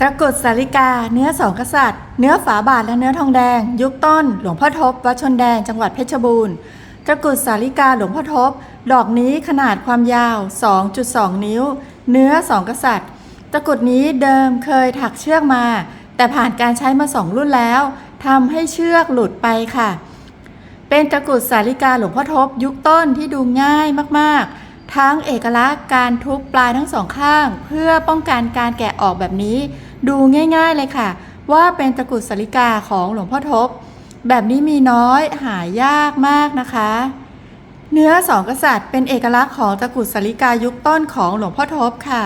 ตะกรุดสาลิกา เนื้อสองกษัตริย์ เนื้อฝาบาทและเนื้อทองแดง ยุคต้น หลวงพ่อทบวัดชนแดงจังหวัดเพชรบูรณ์ตะกรุดสาลิกาหลวงพ่อทบ ดอกนี้ขนาดความยาว 2.2 นิ้ว เนื้อสองกษัตริย์ตะกรุดนี้เดิมเคยถักเชือกมา แต่ผ่านการใช้มาสองรุ่นแล้วทำให้เชือกหลุดไปค่ะ เป็นตะกรุดสาลิกาหลวงพ่อทบ ยุคต้นที่ดูง่ายมากๆทั้งเอกลักษณ์การทุบปลายทั้งสองข้าง เพื่อป้องกันการแกะออกแบบนี้ ดูง่ายๆเลยค่ะ ว่าเป็นตะกรุดสลิกาของหลวงพ่อทบ แบบนี้มีน้อยหายากมากนะคะ เนื้อสองกษัตริย์เป็นเอกลักษณ์ของตะกรุดสลิกายุคต้นของหลวงพ่อทบค่ะ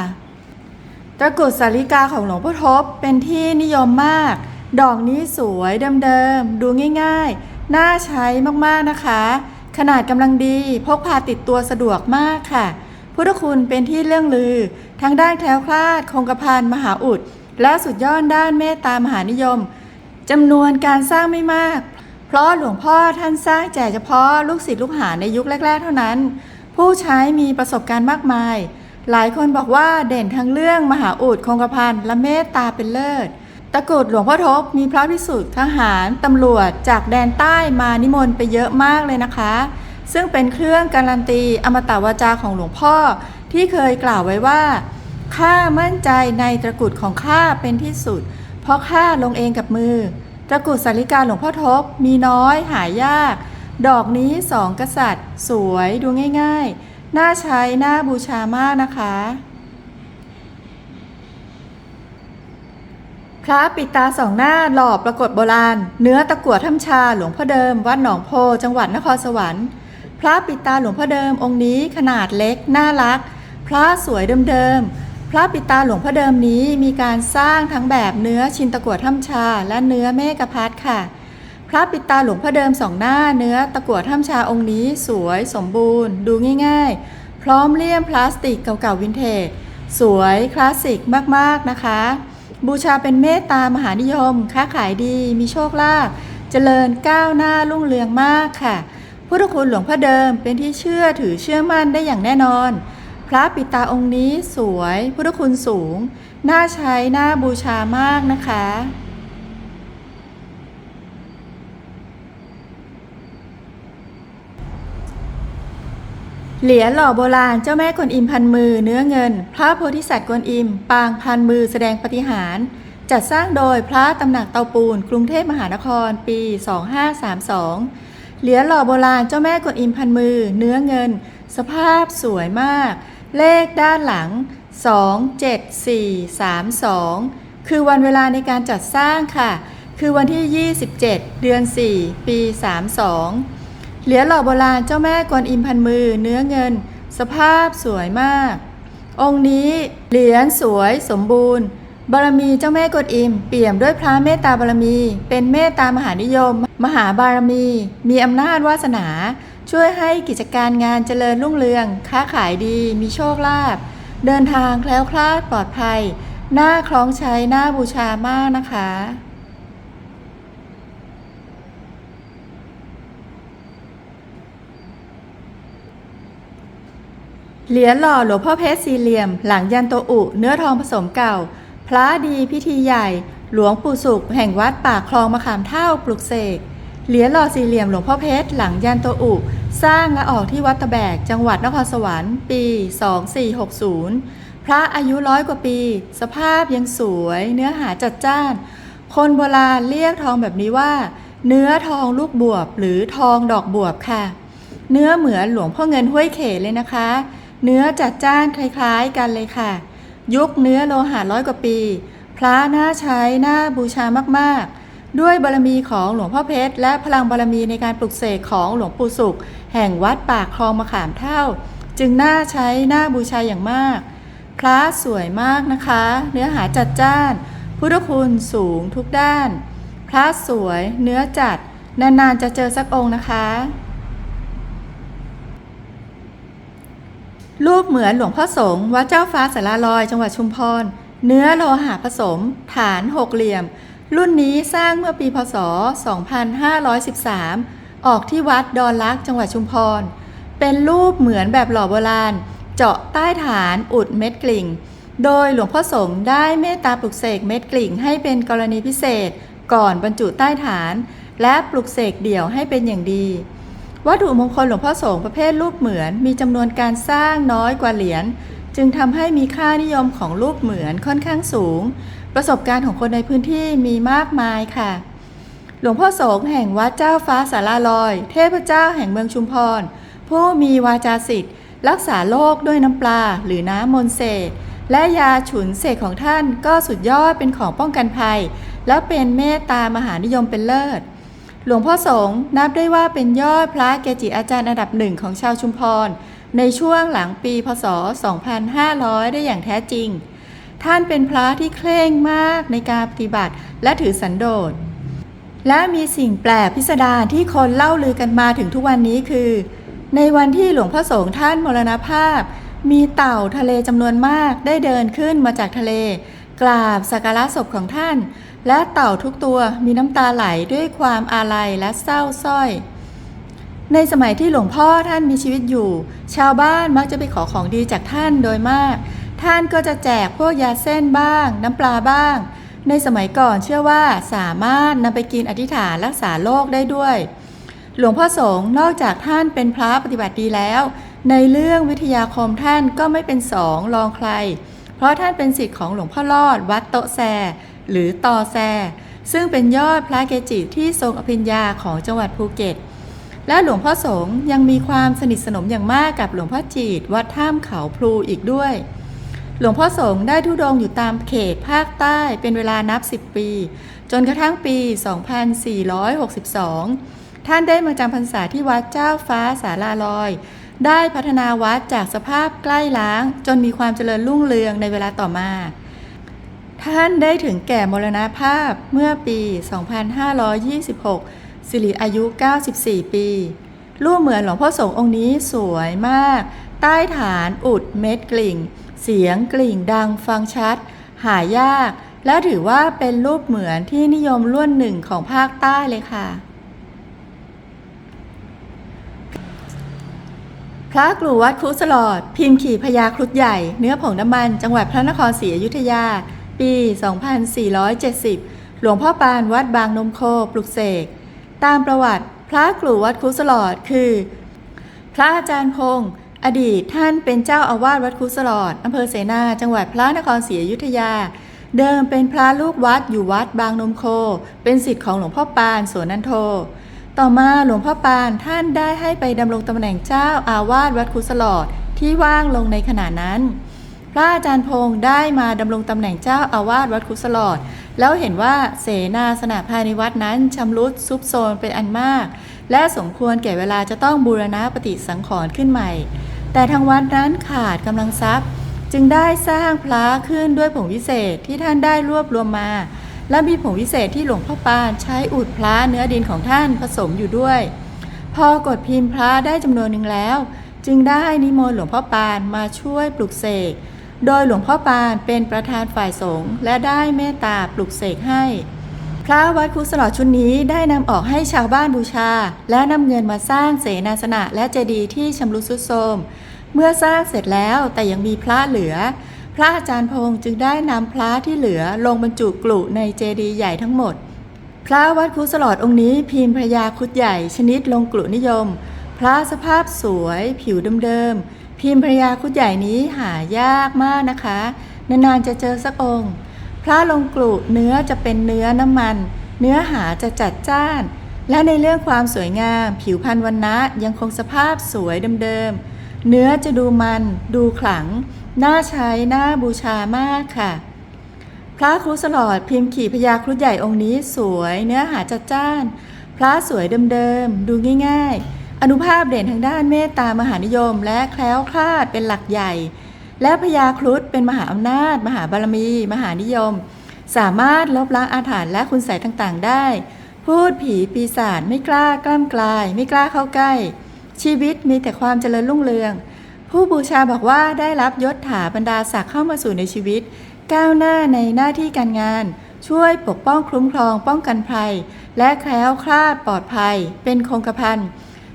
ตะกรุดสลิกาของหลวงพ่อทบเป็นที่นิยมมาก ดอกนี้สวยเดิมๆดูง่ายๆ น่าใช้มากๆนะคะ ขนาดกำลังดีพกพาติดตัวสะดวกมากค่ะพุทธคุณเป็นที่เรื่องลือ ทั้งด้านแคล้วคลาด คงกระพันมหาอุด และสุดยอดด้านเมตตามหานิยมจำนวนการสร้างไม่มาก เพราะหลวงพ่อท่านสร้างแจกเฉพาะลูกศิษย์ลูกหาในยุคแรก ๆ เท่านั้น ผู้ใช้มีประสบการณ์มากมาย หลายคนบอกว่าเด่นทั้งเรื่องมหาอุดคงกระพันและเมตตาเป็นเลิศตะกรุดหลวงพ่อทบมีพระพิสุทธิ์ทหารตำรวจจากแดนใต้มานิมนต์ไปเยอะมากเลยนะคะ ซึ่งเป็นเครื่องการันตีอมตะวาจาของหลวงพ่อที่เคยกล่าวไว้ว่า ข้ามั่นใจในตะกรุดของข้าเป็นที่สุด เพราะข้าลงเองกับมือตะกรุดสาริกาหลวงพ่อทบมีน้อยหายาก ดอกนี้สองกษัตริย์ สวยดูง่ายๆ น่าใช้น่าบูชามากนะคะ พระปิดตาสองหน้าหล่อปรากฏโบราณ เนื้อตะกั่วถ้ำชาหลวงพ่อเดิม วัดหนองโพจังหวัดนครสวรรค์ พระปิดตาหลวงพ่อเดิมองค์นี้ขนาดเล็กน่ารัก พระสวยเดิมๆ พระปิตาหลวงพ่อเดิมนี้มีการสร้างทั้งแบบเนื้อชินตะกั่วถ้ำชา และเนื้อเมกพัดค่ะ พระปิตาหลวงพ่อเดิมสองหน้าเนื้อตะกั่วถ้ำชาองค์นี้สวยสมบูรณ์ ดูง่าย ๆ พร้อมเลี่ยมพลาสติกเก่าๆวินเทจสวยคลาสสิกมากๆนะคะ บูชาเป็นเมตตามหานิยม ค้าขายดีมีโชคลาภเจริญก้าวหน้ารุ่งเรืองมากค่ะพุทธคุณหลวงพ่อเดิมเป็นที่เชื่อถือเชื่อมั่นได้อย่างแน่นอน ระปิตาองค์นี้สวย พุทธคุณสูง น่าใช้ น่าบูชามากนะคะ เหรียญหล่อโบราณเจ้าแม่กวนอิมพันมือเนื้อเงิน พระโพธิสัตว์กวนอิม ปางพันมือแสดงปฏิหาร จัดสร้างโดยพระตำหนักเตาปูน กรุงเทพมหานครปี 2532 เหรียญหล่อโบราณเจ้าแม่กวนอิมพันมือ เนื้อเงิน สภาพสวยมาก เลขด้านหลัง 27432 คือวันเวลาในการจัดสร้างค่ะ คือวันที่ 27 เดือน 4 ปี 32 เหรียญหล่อโบราณเจ้าแม่กวนอิมพันมือเนื้อเงิน สภาพสวยมาก องค์นี้เหรียญสวยสมบูรณ์บารมีเจ้าแม่กวนอิมเปี่ยมด้วยพระเมตตาบารมี เป็นเมตตามหานิยม มหาบารมี มีอำนาจวาสนา ช่วยให้กิจการงานเจริญรุ่งเรือง ค้าขายดี มีโชคลาภ เดินทางแคล้วคลาดปลอดภัยน่าคล้องใช้น่าบูชามากนะคะ เหรียญหล่อหลวงพ่อเพชรสี่เหลี่ยม หลังยันโตอุ เนื้อทองผสมเก่า พระดีพิธีใหญ่ หลวงปู่สุข แห่งวัดปากคลองมะขามเท่าปลุกเสก เหรียญหล่อสี่เหลี่ยมหลวงพ่อเพชรหลังยันโตอุ สร้างและออกที่วัดตะแบก จังหวัดนครสวรรค์ปี 2460 พระอายุร้อยกว่าปี สภาพยังสวย เนื้อหาจัดจ้าน คนโบราณเรียกทองแบบนี้ว่า เนื้อทองลูกบวบหรือทองดอกบวบค่ะ เนื้อเหมือนหลวงพ่อเงินห้วยเขเลยนะคะ เนื้อจัดจ้านคล้ายๆกันเลยค่ะ ยุคเนื้อโลหะร้อยกว่าปี พระน่าใช้น่าบูชามากๆ ด้วยบารมีของหลวงพ่อเพชร และพลังบารมีในการปลุกเสกของหลวงปู่สุข แห่งวัดปากคลองมะขามเท่า จึงน่าใช้น่าบูชาอย่างมาก พระสวยมากนะคะ เนื้อหาจัดจ้าน พุทธคุณสูงทุกด้าน พระสวยเนื้อจัด นานๆจะเจอสักองค์นะคะ รูปเหมือนหลวงพ่อสงฆ์วัดเจ้าฟ้าสาราลอยจังหวัดชุมพร เนื้อโลหะผสม ฐานหกเหลี่ยม รุ่นนี้สร้างเมื่อปีพศ 2513 ออกที่วัดดอนลักจังหวัดชุมพร เป็นรูปเหมือนแบบหล่อโบราณ เจาะใต้ฐานอุดเม็ดกลิ่ง โดยหลวงพ่อสงฆ์ได้เมตตาปลุกเสกเม็ดกลิ่ง ให้เป็นกรณีพิเศษ ก่อนบรรจุใต้ฐาน และปลุกเสกเดี่ยวให้เป็นอย่างดี วัตถุมงคลหลวงพ่อสงฆ์ประเภทรูปเหมือนมีจำนวนการสร้างน้อยกว่าเหรียญจึงทำให้มีค่านิยมของรูปเหมือนค่อนข้างสูง ประสบการณ์ของคนในพื้นที่มีมากมายค่ะ หลวงพ่อโสงแห่งวัดเจ้าฟ้าสาราลอย เทพเจ้าแห่งเมืองชุมพร ผู้มีวาจาสิทธิ์ รักษาโรคด้วยน้ำปลาหรือน้ำมนต์เสกและยาฉุนเสกของท่านก็สุดยอดเป็นของป้องกันภัย และเป็นเมตตามหานิยมเป็นเลิศ หลวงพ่อสงฆ์นับได้ว่าเป็นยอดพระเกจิอาจารย์อันดับหนึ่งของชาวชุมพร ในช่วงหลังปีพศ 2500 ได้อย่างแท้จริง ท่านเป็นพระที่เคร่งมากในการปฏิบัติและถือสันโดษ และมีสิ่งแปลกพิสดารที่คนเล่าลือกันมาถึงทุกวันนี้คือ ในวันที่หลวงพ่อสงฆ์ท่านมรณภาพ มีเต่าทะเลจำนวนมากได้เดินขึ้นมาจากทะเล กราบสักการะศพของท่าน และเต่าทุกตัวมีน้ำตาไหลด้วยความอาลัยและเศร้าสร้อยในสมัยที่หลวงพ่อท่านมีชีวิตอยู่ ชาวบ้านมักจะไปขอของดีจากท่านโดยมาก ท่านก็จะแจกพวกยาเส้นบ้าง น้ำปลาบ้าง ในสมัยก่อนเชื่อว่าสามารถนำไปกินอธิษฐานรักษาโรคได้ด้วย หลวงพ่อสงฆ์นอกจากท่านเป็นพระปฏิบัติดีแล้ว ในเรื่องวิทยาคมท่านก็ไม่เป็นสองรองใคร เพราะท่านเป็นศิษย์ของหลวงพ่อรอด วัดโตแซ หรือตอแซ ซึ่งเป็นยอดพระเกจิที่ทรงอภิญญาของจังหวัดภูเก็ตและหลวงพ่อสงฆ์ยังมีความสนิทสนมอย่างมากกับหลวงพ่อจีดวัดท่ามเขาพลูอีกด้วย หลวงพ่อสงฆ์ได้ทุดงอยู่ตามเขตภาคใต้เป็นเวลานับ 10 ปี จนกระทั่งปี 2462 ท่านได้มาจำพรรษาที่วัดเจ้าฟ้าสาราลอย ได้พัฒนาวัดจากสภาพใกล้ล้าง จนมีความเจริญรุ่งเรืองในเวลาต่อมา ท่านได้ถึงแก่มรณภาพเมื่อปี 2526 สิริอายุ 94 ปีรูปเหมือนหลวงพ่อสงฆ์องค์นี้สวยมาก ใต้ฐานอุดเม็ดกลิ่ง เสียงกลิ่งดังฟังชัด หายาก และถือว่าเป็นรูปเหมือนที่นิยมล้วนหนึ่งของภาคใต้เลยค่ะ พระกรูวัดครุสลอด พิมพ์ขี่พญาครุฑใหญ่ เนื้อผงน้ำมัน จังหวัดพระนครศรีอยุธยา ปี 2470 หลวงพ่อปานวัดบางนมโคปลุกเสก ตามประวัติ พระกรูวัดครุสลอดคือ พระอาจารย์พงศ์ อดีตท่านเป็นเจ้าอาวาสวัดคุสลอดอำเภอเสนา จังหวัดพระนครศรีอยุธยา เดิมเป็นพระลูกวัดอยู่วัดบางนมโค เป็นศิษย์ของหลวงพ่อปานสวนนันโท ต่อมาหลวงพ่อปานท่านได้ให้ไปดำรงตำแหน่งเจ้าอาวาสวัดคุสลอดที่ว่างลงในขณะนั้น พระอาจารย์พงศ์ได้มาดำรงตำแหน่งเจ้าอาวาสวัดคุสลอด แล้วเห็นว่าเสนาสนะภายในวัดนั้นชำรุดซุบโซนเป็นอันมาก และสมควรแก่เวลาจะต้องบูรณะปฏิสังขรณ์ขึ้นใหม่ แต่ทางวัดนั้นขาดกำลังทรัพย์ จึงได้สร้างพระขึ้นด้วยผงวิเศษที่ท่านได้รวบรวมมา และมีผงวิเศษที่หลวงพ่อปานใช้อุดพระเนื้อดินของท่านผสมอยู่ด้วย พอกดพิมพ์พระได้จำนวนหนึ่งแล้ว จึงได้นิมนต์หลวงพ่อปานมาช่วยปลุกเสกโดยหลวงพ่อปานเป็นประธานฝ่ายสงฆ์และได้เมตตาปลุกเสกให้ พระวัดคุสลอชุดนี้ได้นำออกให้ชาวบ้านบูชา และนำเงินมาสร้างเสนาสนะและเจดีย์ที่ชำรุดทรุดโทรม เมื่อสร้างเสร็จแล้วแต่ยังมีพระเหลือ พระอาจารย์พงศ์จึงได้นำพระที่เหลือลงบรรจุกลุในเจดีย์ใหญ่ทั้งหมด พระวัดคุสลอดองค์นี้พิมพ์พระยาคุดใหญ่ชนิดลงกลุนิยม พระสภาพสวยผิวเดิมๆพิมพ์พระยาคุดใหญ่นี้หายากมากนะคะ นานๆจะเจอสักองค์ พระลงกลุเนื้อจะเป็นเนื้อน้ำมัน เนื้อหาจะจัดจ้าน และในเรื่องความสวยงาม ผิวพรรณวันนะยังคงสภาพสวยเดิมๆ เนื้อจะดูมันดูขลัง น่าใช้น่าบูชามากค่ะ พระครูสลอดพิมพ์ขี่พญาครุฑใหญ่องค์นี้สวยเนื้อหาจัดจ้าน พระสวยเดิมๆ ดูง่าย ๆ อนุภาพเด่นทางด้านเมตตามหานิยม และแคล้วคลาดเป็นหลักใหญ่ และพญาครุฑเป็นมหาอำนาจ มหาบารมี มหานิยม สามารถลบล้างอาถรรพ์และคุณใสต่างๆได้ พูดผีปีศาจไม่กล้ากล้ำกลาย ไม่กล้าเข้าใกล้ ชีวิตมีแต่ความเจริญรุ่งเรือง ผู้บูชาบอกว่าได้รับยศถาบรรดาศักดิ์เข้ามาสู่ในชีวิต ก้าวหน้าในหน้าที่การงาน ช่วยปกป้องคุ้มครองป้องกันภัย และแคล้วคลาดปลอดภัย เป็นคงกระพัน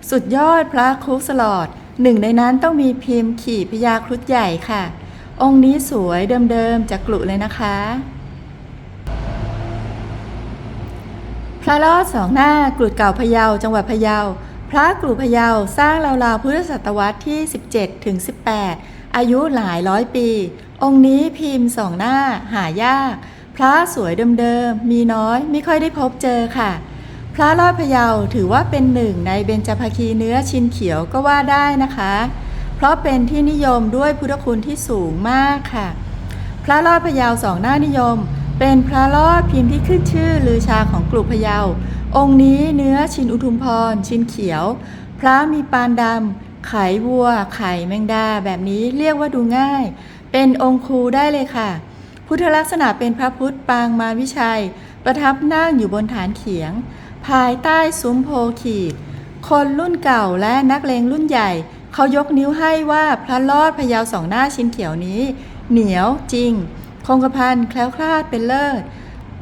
สุดยอดพระครุสลอดหนึ่งในนั้นต้องมีพิมพ์ขี่พญาครุฑใหญ่ค่ะ องค์นี้สวยเดิมๆจากกลุเลยนะคะ พระลอดสองหน้ากรุดเก่าพะเยาจังหวัดพะเยา พระกรุพยาวสร้างราวๆพุทธศตวรรษที่ 17ถึง18 อายุหลายร้อยปี องค์นี้พิมพ์สองหน้าหายาก พระสวยเดิมๆมีน้อยไม่ค่อยได้พบเจอค่ะ พระลอดพยาวถือว่าเป็นหนึ่งในเบญจภาคีเนื้อชินเขียวก็ว่าได้นะคะ เพราะเป็นที่นิยมด้วยพุทธคุณที่สูงมากค่ะ พระลอดพยาวสองหน้านิยม เป็นพระลอดพิมพ์ที่ขึ้นชื่อลือชาของกลุ่มพะเยา องค์นี้เนื้อชินอุทุมพร ชินเขียว พระมีปานดำ ไขวัว ไข่แมงดา แบบนี้เรียกว่าดูง่าย เป็นองค์ครูได้เลยค่ะ พุทธลักษณะเป็นพระพุทธปางมาวิชัย ประทับนั่งอยู่บนฐานเขียง ภายใต้ซุ้มโพขีด คนรุ่นเก่าและนักเลงรุ่นใหญ่ เขายกนิ้วให้ว่าพระลอดพะเยาสองหน้าชินเขียวนี้ เหนียวจริง คงกระพันแคล้วคลาดเป็นเลิศ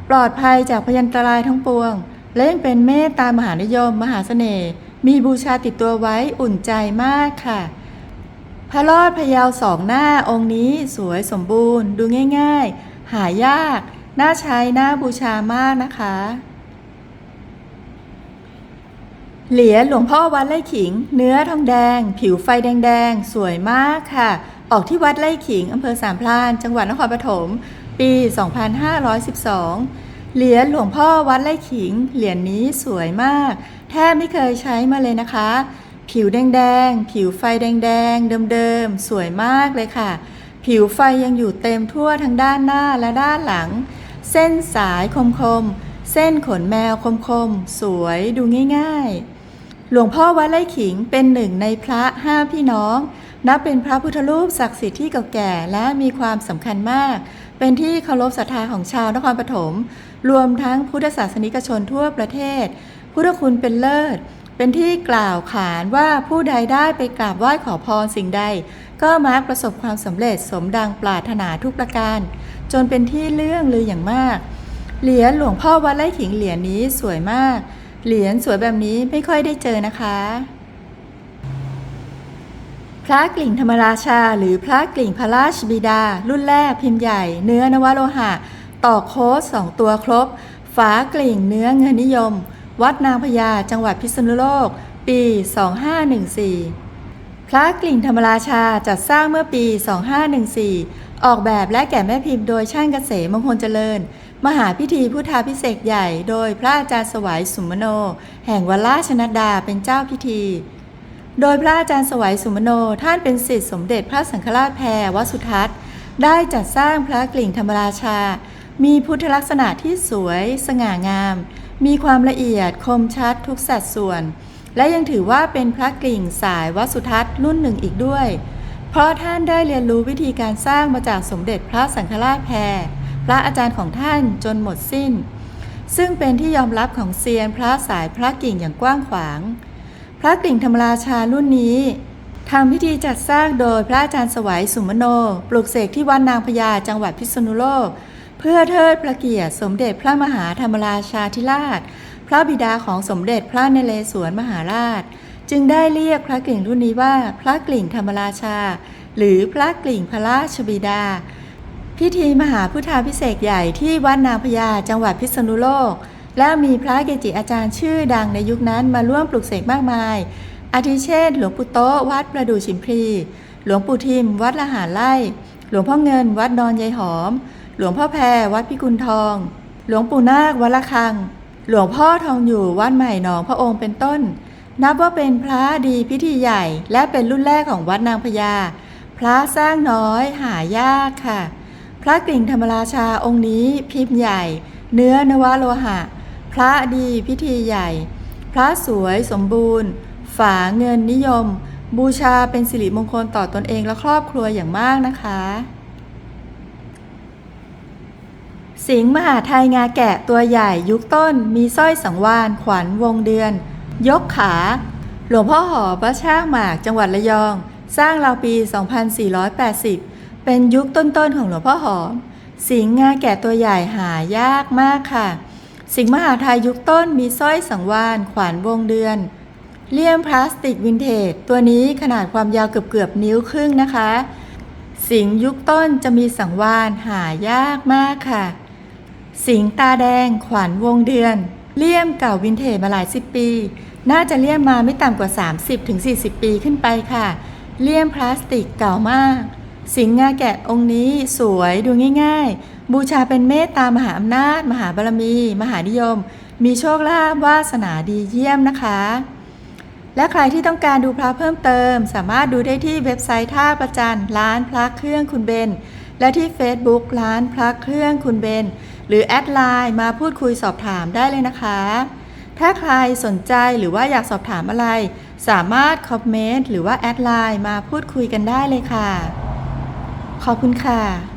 ปลอดภัยจากพยันตรายทั้งปวงและยังเป็นเมตตามหานิยม มหาเสน่ห์ มีบูชาติดตัวไว้อุ่นใจมากค่ะ พระลอดพะยาวสองหน้าองค์นี้สวยสมบูรณ์ ดูง่าย ๆ หายาก น่าใช้น่าบูชามากนะคะ เหรียญหลวงพ่อวัดไร่ขิง เนื้อทองแดง ผิวไฟแดงๆ สวยมากค่ะ ออกที่วัดไร่ขิงอำเภอสามพราน จังหวัดนครปฐม ปี 2512 เหรียญหลวงพ่อวัดไร่ขิง เหรียญนี้สวยมาก แทบไม่เคยใช้มาเลยนะคะ ผิวแดงๆ ผิวไฟแดงๆ เดิมๆ สวยมากเลยค่ะ ผิวไฟยังอยู่เต็มทั่วทั้งด้านหน้าและด้านหลัง เส้นสายคมๆ เส้นขนแมวคมๆ สวยดูง่ายๆ หลวงพ่อวัดไร่ขิงเป็นหนึ่งในพระห้าพี่น้อง นับเป็นพระพุทธรูปศักดิ์สิทธิ์ที่เก่าแก่และมีความสำคัญมาก เป็นที่เคารพศรัทธาของชาวนครปฐม รวมทั้งพุทธศาสนิกชนทั่วประเทศ พุทธคุณเป็นเลิศ เป็นที่กล่าวขานว่าผู้ใดได้ไปกราบไหว้ขอพรสิ่งใด ก็มักประสบความสำเร็จสมดังปรารถนาทุกประการ จนเป็นที่เลื่องลืออย่างมาก เหรียญหลวงพ่อวัดไร่ขิงเหรียญนี้สวยมาก เหรียญสวยแบบนี้ไม่ค่อยได้เจอนะคะ พระกลิ่งธรรมราชา หรือพระกลิ่งพระราชบิดา รุ่นแรกพิมพ์ใหญ่ เนื้อนวโลหะ ต่อโค้ดสองตัวครบ ฝากลิ่งเนื้อเงินนิยม วัดนางพญาจังหวัดพิษณุโลก ปี 2514 พระกลิ่งธรรมราชาจัดสร้างเมื่อปี 2514 ออกแบบและแกะแม่พิมพ์โดยช่างเกษมมงคลเจริญ มหาพิธีพุทธาพิเศษใหญ่ โดยพระอาจารย์สวัยสุมโน แห่งวัดราชนดดาเป็นเจ้าพิธี โดยพระอาจารย์สวัยสุมโนท่านเป็นศิษย์สมเด็จพระสังฆราชแพรวสุทัศน์ ได้จัดสร้างพระกลิ่งธรรมราชา มีพุทธลักษณะที่สวยสง่างาม มีความละเอียดคมชัดทุกสัดส่วน และยังถือว่าเป็นพระกลิ่งสายวสุทัศน์รุ่นหนึ่งอีกด้วย เพราะท่านได้เรียนรู้วิธีการสร้างมาจากสมเด็จพระสังฆราชแพรพระอาจารย์ของท่านจนหมดสิ้น ซึ่งเป็นที่ยอมรับของเซียนพระสายพระกิ่งอย่างกว้างขวาง พระกลิ่งธรรมราชารุ่นนี้ทำพิธีจัดสร้างโดยพระอาจารย์สวัยสุมโน ปลูกเสกที่วัดนางพญาจังหวัดพิษณุโลก เพื่อเทิดพระเกียรติสมเด็จพระมหาธรรมราชาธิราช พระบิดาของสมเด็จพระนเรศวรมหาราช จึงได้เรียกพระกลิ่งรุ่นนี้ว่าพระกลิ่งธรรมราชา หรือพระกลิ่งพระราชบิดา พิธีมหาพุทธาพิเศษใหญ่ที่วัดนางพญาจังหวัดพิษณุโลก และมีพระเกจิอาจารย์ชื่อดังในยุคนั้นมาร่วมปลุกเสกมากมาย อาทิเช่น หลวงปู่โตวัดประดู่ชิมพลีหลวงปู่ทิม วัดละหารไร่หลวงพ่อเงิน วัดดอนยายหอม หลวงพ่อแพรวัดพิกุลทอง หลวงปู่นาควัดละคัง หลวงพ่อทองอยู่วัดใหม่หนองพระองค์เป็นต้น นับว่าเป็นพระดีพิธีใหญ่ และเป็นรุ่นแรกของวัดนางพญาพระสร้างน้อยหายากค่ะ พระกลิ่งธรรมราชาองค์นี้พิมพ์ใหญ่ เนื้อนวโลหะ พระดีพิธีใหญ่ พระสวยสมบูรณ์ ฝาเงินนิยม บูชาเป็นสิริมงคลต่อตอนเองและครอบครัวอย่างมากนะคะ สิงห์มหาไทยงาแกะตัวใหญ่ยุคต้น มีสร้อยสังวานขวัญวงเดือน ยกขา หลวงพ่อหอพระช่างหมากจังหวัดระยอง สร้างราวปี 2480 เป็นยุคต้นๆของหลวงพ่อหอม สิงห์งาแกะตัวใหญ่หายากมากค่ะ สิงห์มหาไทยยุคต้นมีสร้อยสังวานขวานวงเดือน เลี่ยมพลาสติกวินเทจ ตัวนี้ขนาดความยาวเกือบๆนิ้วครึ่งนะคะ สิงห์ยุคต้นจะมีสังวานหายากมากค่ะ สิงห์ตาแดงขวัญวงเดือน เลี่ยมเก่าวินเทจมาหลายสิบปี น่าจะเลี่ยมมาไม่ต่ำกว่า 30-40 ปีขึ้นไปค่ะ เลี่ยมพลาสติกเก่ามาก สิงห์งาแกะองค์นี้สวยดูง่ายๆ บูชาเป็นเมตตามหาอำนาจ มหาบารมี มหานิยม มีโชคลาภวาสนาดีเยี่ยมนะคะ และใครที่ต้องการดูพระเพิ่มเติม สามารถดูได้ที่เว็บไซต์ท่าประจันร้านพระเครื่องคุณเบนและที่ Facebook ร้านพระเครื่องคุณเบนหรือแอดไลน์มาพูดคุยสอบถามได้เลยนะคะ ถ้าใครสนใจหรือว่าอยากสอบถามอะไร สามารถคอมเมนต์หรือว่าแอดไลน์มาพูดคุยกันได้เลยค่ะ ขอบคุณค่ะ